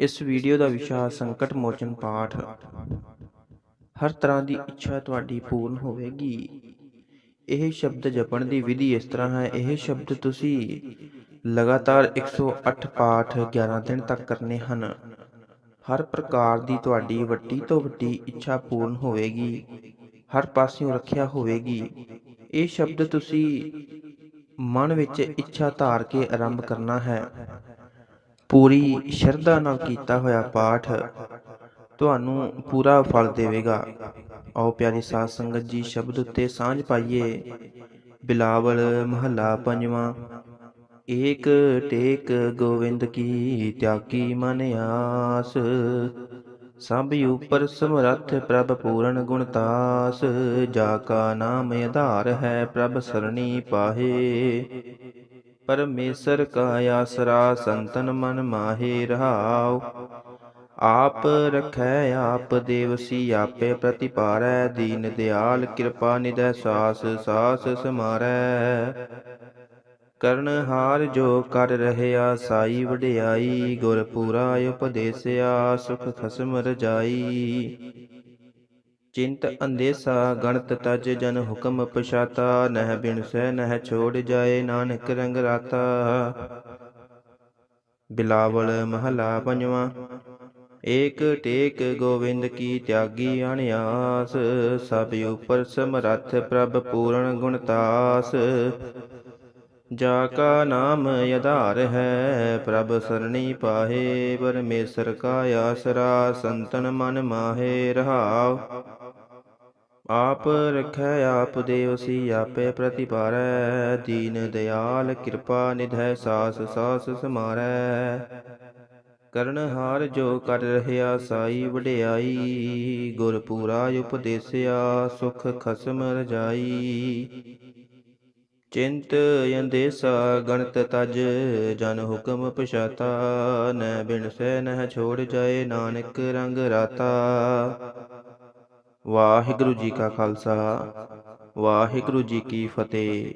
ਇਸ ਵੀਡੀਓ ਦਾ ਵਿਸ਼ਾ ਸੰਕਟ ਮੋਚਨ ਪਾਠ। ਹਰ ਤਰ੍ਹਾਂ ਦੀ ਇੱਛਾ ਤੁਹਾਡੀ ਪੂਰਨ ਹੋਵੇਗੀ। ਇਹ ਸ਼ਬਦ ਜਪਣ ਦੀ ਵਿਧੀ ਇਸ ਤਰ੍ਹਾਂ ਹੈ। ਇਹ ਸ਼ਬਦ ਤੁਸੀਂ ਲਗਾਤਾਰ 108 ਪਾਠ 11 ਦਿਨ ਤੱਕ ਕਰਨੇ ਹਨ। ਹਰ ਪ੍ਰਕਾਰ ਦੀ ਤੁਹਾਡੀ ਵੱਡੀ ਤੋਂ ਵੱਡੀ ਇੱਛਾ ਪੂਰਨ ਹੋਵੇਗੀ। ਹਰ ਪਾਸਿਓਂ ਰੱਖਿਆ ਹੋਵੇਗੀ। ਇਹ ਸ਼ਬਦ ਤੁਸੀਂ ਮਨ ਵਿੱਚ ਇੱਛਾ ਧਾਰ ਕੇ ਆਰੰਭ ਕਰਨਾ ਹੈ। ਪੂਰੀ ਸ਼ਰਧਾ ਨਾਲ ਕੀਤਾ ਹੋਇਆ ਪਾਠ ਤੁਹਾਨੂੰ ਪੂਰਾ ਫਲ ਦੇਵੇਗਾ। ਆਓ ਪਿਆਰੀ ਸਾਧ ਸੰਗਤ ਜੀ, ਸ਼ਬਦ ਉੱਤੇ ਸਾਂਝ ਪਾਈਏ। ਬਿਲਾਵਲ ਮਹੱਲਾ ਪੰਜਵਾਂ, ਏਕ ਟੇਕ ਗੋਵਿੰਦ ਕੀ ਤਿਆਗੀ ਮਨ ਆਸ। ਸਭ ਉਪਰ ਸਮਰੱਥ ਪ੍ਰਭ ਪੂਰਨ ਗੁਣਤਾਸ ਜਾ ਕਾ ਨਾਮ ਆਧਾਰ ਹੈ ਪ੍ਰਭ ਸਰਣੀ ਪਾਹੇ। ਪਰਮੇਸ਼ਰ ਕਾ ਆਸਰਾ ਸੰਤਨ ਮਨ ਮਾਹੇ ਰਹਾਉ। ਆਪ ਰਖੈ, ਆਪ ਦੇਵਸੀ, ਆਪੇ ਪ੍ਰਤਿਪਾਰੈ, ਦੀਨ ਦਿਆਲ, ਕਿਰਪਾ ਨਿਦੈ ਸਾਸ ਸਾਸ ਸਮਾਰੈ। ਕਰਨ ਹਾਰ ਜੋ ਕਰ ਰਹਿਆ, ਸਾਈ ਵਡਿਆਈ ਗੁਰ ਪੂਰਾ ਉਪਦੇਸਿਆ, ਸੁਖ ਖਸਮ ਰਜਾਈ। ਚਿੰਤ ਅੰਦੇਸਾ, ਗਣਤ ਤਜ ਜਨ ਹੁਕਮ ਪਛਾਤਾ, ਨਹਿ ਬਿਨਸੈ ਨਹਿ ਛੋੜ ਜਾਏ ਨਾਨਕ ਰੰਗ ਰਾਤਾ। ਬਿਲਾਵਲ ਮਹਲਾ ਪੰਜਵਾਂ, ਏਕ ਟੇਕ ਗੋਵਿੰਦ ਕੀ ਤਿਆਗੀ ਅਣਿਆਸ, ਸਭ ਉਪਰ ਸਮਰੱਥ ਪ੍ਰਭ ਪੂਰਨ ਗੁਣਤਾਸ ਜਾ ਕਾ ਨਾਮ ਆਧਾਰ ਹੈ, ਪ੍ਰਭ ਸਰਣੀ ਪਾਹੇ, ਪਰਮੇਸ਼ਰ ਕਾ ਆਸਰਾ, ਸੰਤਨ ਮਨ ਮਾਹੇ ਰਹਾਉ। ਆਪ ਰਖੈ, ਆਪ ਦੇਵਸੀ ਆਪੇ ਪ੍ਰਤਿਪਾਰੈ। ਦੀਨ ਦਿਆਲ, ਕਿਰਪਾ ਨਿਧੈ, ਸਾਸ ਸਾਸ ਸਮਾਰੈ। ਕਰਨ ਹਾਰ ਜੋ ਕਰ ਰਹਿਆ, ਸਾਈ ਵਡਿਆਈ। ਗੁਰਪੂਰਾ ਉਪਦੇਸਿਆ, ਸੁਖ ਖਸਮ ਰਜਾਈ। ਚਿੰਤ ਅੰਦੇਸਾ, ਗਣਤ ਤਜ, ਜਨ ਹੁਕਮ ਪਛਾਤਾ। ਨੈ ਬਿਨਸੈ ਨਹਿ ਛੋੜ ਜਾਏ ਨਾਨਕ ਰੰਗ ਰਾਤਾ। ਵਾਹਿਗੁਰੂ ਜੀ ਕਾ ਖਾਲਸਾ, ਵਾਹਿਗੁਰੂ ਜੀ ਕੀ ਫਤਿਹ।